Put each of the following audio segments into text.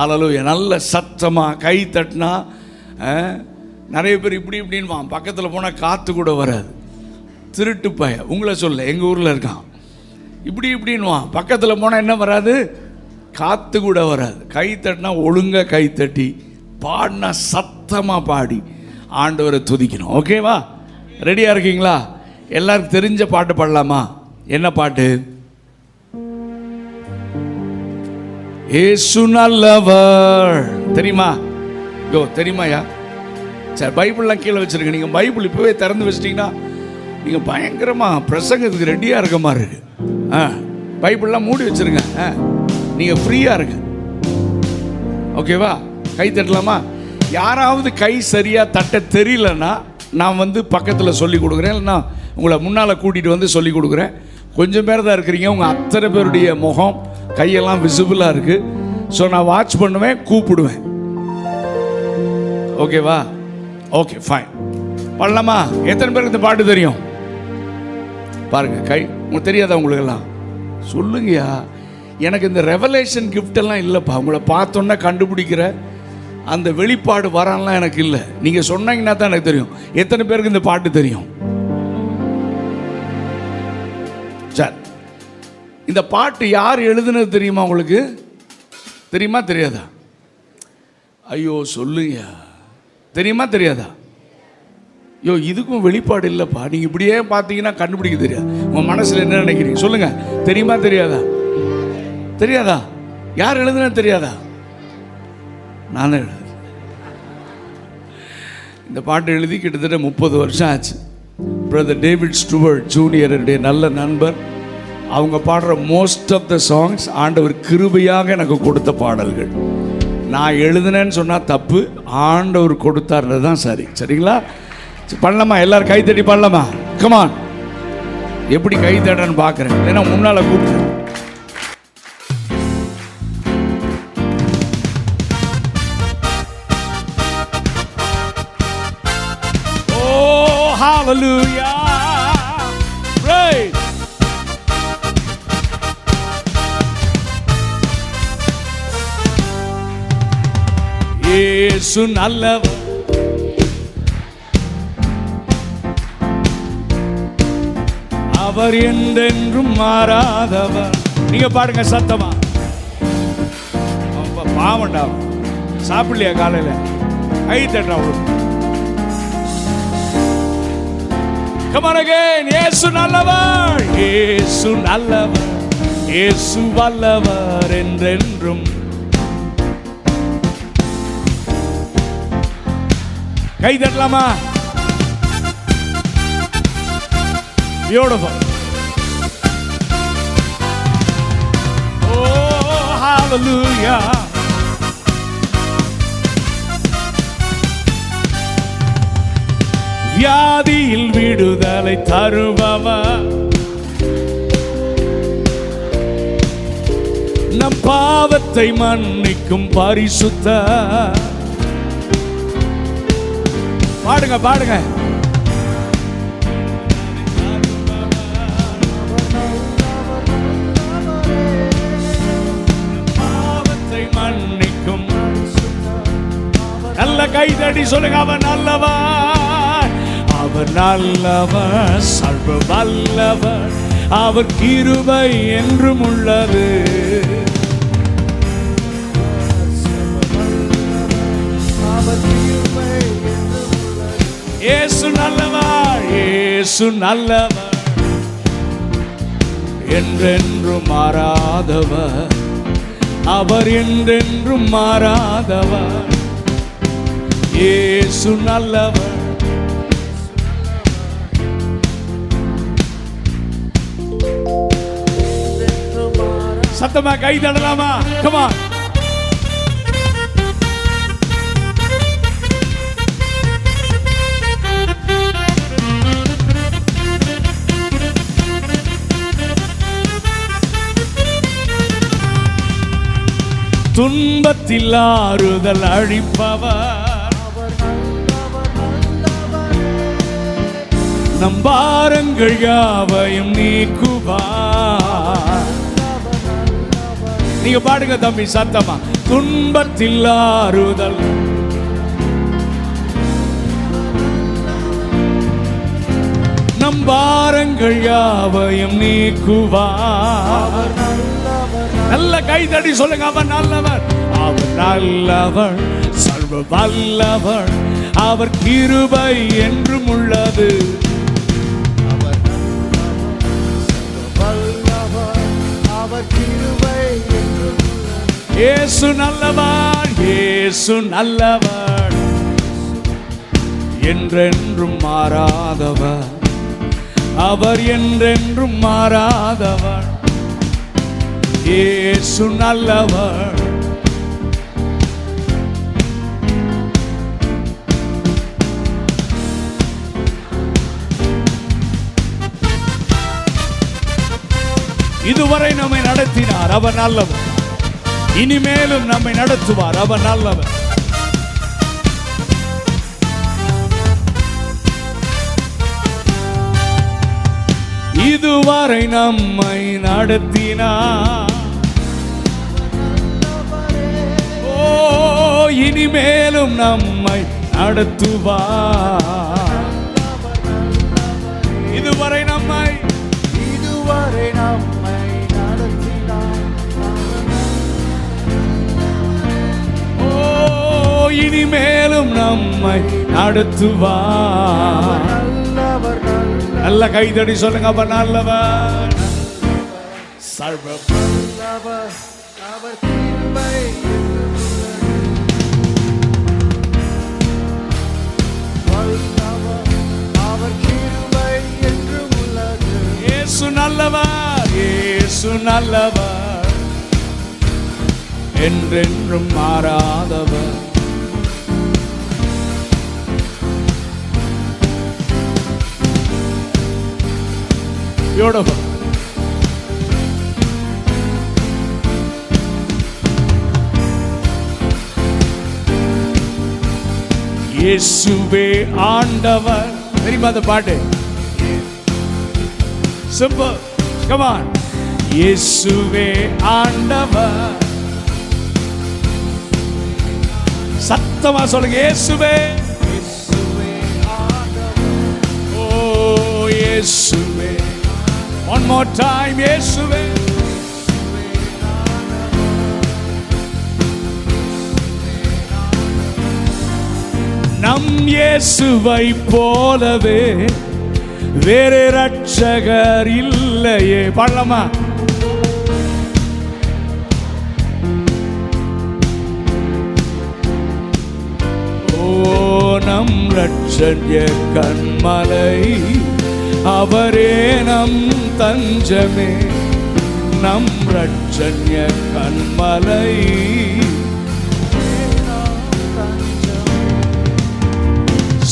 ஆளலூயா நல்ல சத்தமாக கை தட்டினா நிறைய பேர் இப்படி இப்படின்வான் பக்கத்தில் போனால் காற்று கூட வராது. திருட்டு பய. உங்களை சொல்ல எங்கள் ஊரில் இருக்கான். இப்படி இப்படின்னுவான். பக்கத்தில் போனால் என்ன வராது? காற்று கூட வராது. கை தட்டினா ஒழுங்காக கை தட்டி பாடினா சத்தமாக பாடி ஆண்டவரை துதிக்கணும். ஓகேவா ரெடியாக இருக்கீங்களா? எல்லாருக்கும் தெரிஞ்ச பாட்டு பாடலாமா? என்ன பாட்டு? ஏசு நல்லவர். தெரியுமா? யோ தெரியுமாயா சரி பைபிள்லாம் கீழே வச்சுருங்க. நீங்கள் பைபிள் இப்போவே திறந்து வச்சிட்டிங்கன்னா நீங்கள் பயங்கரமாக பிரசங்கத்துக்கு ரெடியாக இருக்க மாதிரி இருக்கு. ஆ பைபிள்லாம் மூடி வச்சுருங்க. ஆ நீங்கள் ஃப்ரீயாக இருங்க. ஓகேவா? கை தட்டலாமா? யாராவது கை சரியாக தட்ட தெரியலன்னா நான் வந்து பக்கத்தில் சொல்லி கொடுக்குறேன். இல்லைன்னா உங்களை முன்னால் கூட்டிகிட்டு வந்து சொல்லி கொடுக்குறேன். கொஞ்சம் பேர் தான் இருக்கிறீங்க. உங்கள் அத்தனை பேருடைய முகம் கையெல்லாம் விசிபிளாக இருக்குது ஸோ நான் வாட்ச் பண்ணுவேன் கூப்பிடுவேன். ஓகேவா ஓகே ஃபைன் பண்ணலாமா எத்தனை பேருக்கு இந்த பாட்டு தெரியும்? பாருங்க கை உங்களுக்கு தெரியாதா உங்களுக்கெல்லாம்? சொல்லுங்கயா எனக்கு இந்த ரெவலேஷன் gift எல்லாம் இல்லைப்பா. உங்களை பார்த்தோன்னே கண்டுபிடிக்கிற அந்த வெளிப்பாடு வரான்லாம் எனக்கு இல்லை. நீங்கள் சொன்னீங்கன்னா தான் எனக்கு தெரியும். எத்தனை பேருக்கு இந்த பாட்டு தெரியும்? சரி. இந்த பாட்டு யார் எழுதுனது தெரியுமா உங்களுக்கு? தெரியுமா தெரியாதா? ஐயோ சொல்லுங்க. தெரியுமா தெரியாதா? ஐயோ இதுக்கும் வெளிப்பாடு இல்லைப்பா. நீங்கள் இப்படியே பார்த்தீங்கன்னா கண்டுபிடிக்க தெரியாது. உங்கள் மனசில் என்ன நினைக்கிறீங்க? சொல்லுங்க. தெரியுமா தெரியாதா? தெரியாதா? யார் எழுதுனா தெரியாதா? நான் எழுது இந்த பாட்டு எழுதி கிட்டத்தட்ட முப்பது வருஷம் ஆச்சு. பிரதர் டேவிட் ஸ்டுவர்ட் ஜூனியருடைய நல்ல நண்பர். அவங்க பாடுற மோஸ்ட் ஆஃப் த சாங்ஸ் ஆண்டவர் கிருபையாக எனக்கு கொடுத்த பாடல்கள். நான் எழுதுனேன்னு சொன்னால் தப்பு ஆண்டவர் கொடுத்தாருன்றது தான் சரி. சரிங்களா? சரி, பண்ணலாமா? எல்லாரும் கை பண்ணலாமா? கமான் எப்படி கை தட்டன்னு பார்க்குறேன் ஏன்னா முன்னால் கூப்பிட்டு ஓ oh, hallelujah. ஏசு நல்லவர். அவர் என்றென்றும் மாறாதவர். நீங்க பாருங்க சத்தமா. ரொம்ப பாவண்டா. சாப்பிடலையா காலையில? கை தட்டா அவளுக்கு Come நல்லவர். ஏசு நல்லவர். ஏசு வல்லவர் என்றென்றும் கை தட்டலாமா? பியூட்டிஃபுல் ஓ ஹalleluya வியாதியில் விடுதலை தருபவர். நம் பாவத்தை மன்னிக்கும் பரிசுத்த பாடுங்க பாடுங்க. பாவத்தை மன்னிக்கும். நல்ல கைதடி சொல்லுங்க அவன் நல்லவர் அவர் நல்லவர் சர்வ வல்லவர் அவர் கிருபை என்றும் உள்ளது. இயேசு நல்லவர் இயேசு நல்லவர் என்றென்றும் மாறாதவர் அவர் என்றென்றும் மாறாதவர் இயேசு நல்லவர் சத்தமா கை தடலாமா? கமா துன்பத்தில் ஆறுதல் அழிப்பவர். நம் பாரங்கள் யாவையும் நீக்குவார். நீங்க பாடுங்க தம்பி சத்தமா. துன்பத்தில் ஆறுதல் நம் பாரங்கள் யாவையும் நீக்குவார். நல்ல கைதடி சொல்லுங்க அவர் நல்லவர் அவர் நல்லவர் சர்வ வல்லவர் அவர் கிருபை என்றும் உள்ளது. அவர் வல்லவர் அவர் கிருபை இயேசு நல்லவர் இயேசு நல்லவர் என்றென்றும் மாறாதவர் அவர் என்றென்றும் மாறாதவர் இயேசு நல்லவர். இதுவரை நம்மை நடத்தினார் அவர் நல்லவர். இனிமேலும் நம்மை நடத்துவார் அவர் நல்லவர். இதுவரை நம்மை நடத்தினார். இனிமேலும் நம்மை நடத்துவார் இதுவரை நம்மை இதுவரை நம்மை ஓ இனிமேலும் நம்மை நல்லவர் நல்ல கைதடி சொல்லுங்க அப்ப நல்லவர். சர்வ நல்லவர். அவர் இயேசு நல்லவர் இயேசு நல்லவர். என்றென்றும் மாறாதவர். Beautiful. இயேசுவே ஆண்டவர். தெரியுமா அந்த பாட்டு? சிம்பிள் கமான் இயேசுவே ஆண்டவர். சத்தமா சொல்லுங்க இயேசுவே. இயேசுவே ஆண்டவர். ஓ இயேசுவே. ஒன் மோர் டைம் இயேசுவே. நம் இயேசுவை போலவே வேறு ரட்சகர் இல்லையே. பாடலாமா? நம் ரட்சண்ய கண்மலை அவரே நம் தஞ்சமே. நம் ரட்சண்ய கண்மலை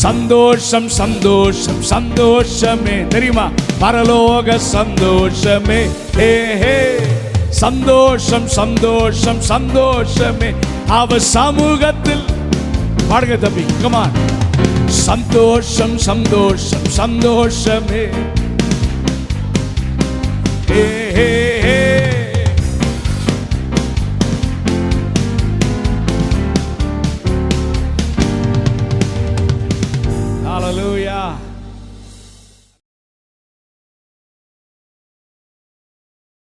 சந்தோஷம் சந்தோஷம் சந்தோஷமே. தெரியுமா? பரலோக சந்தோஷமே. ஹே ஹே. சந்தோஷம் சந்தோஷம் சந்தோஷமே. அவ சமூகத்தில் பாடுங்க தம்பி கமான் சந்தோஷம் சந்தோஷம் சந்தோஷமே. ஹே ஹே.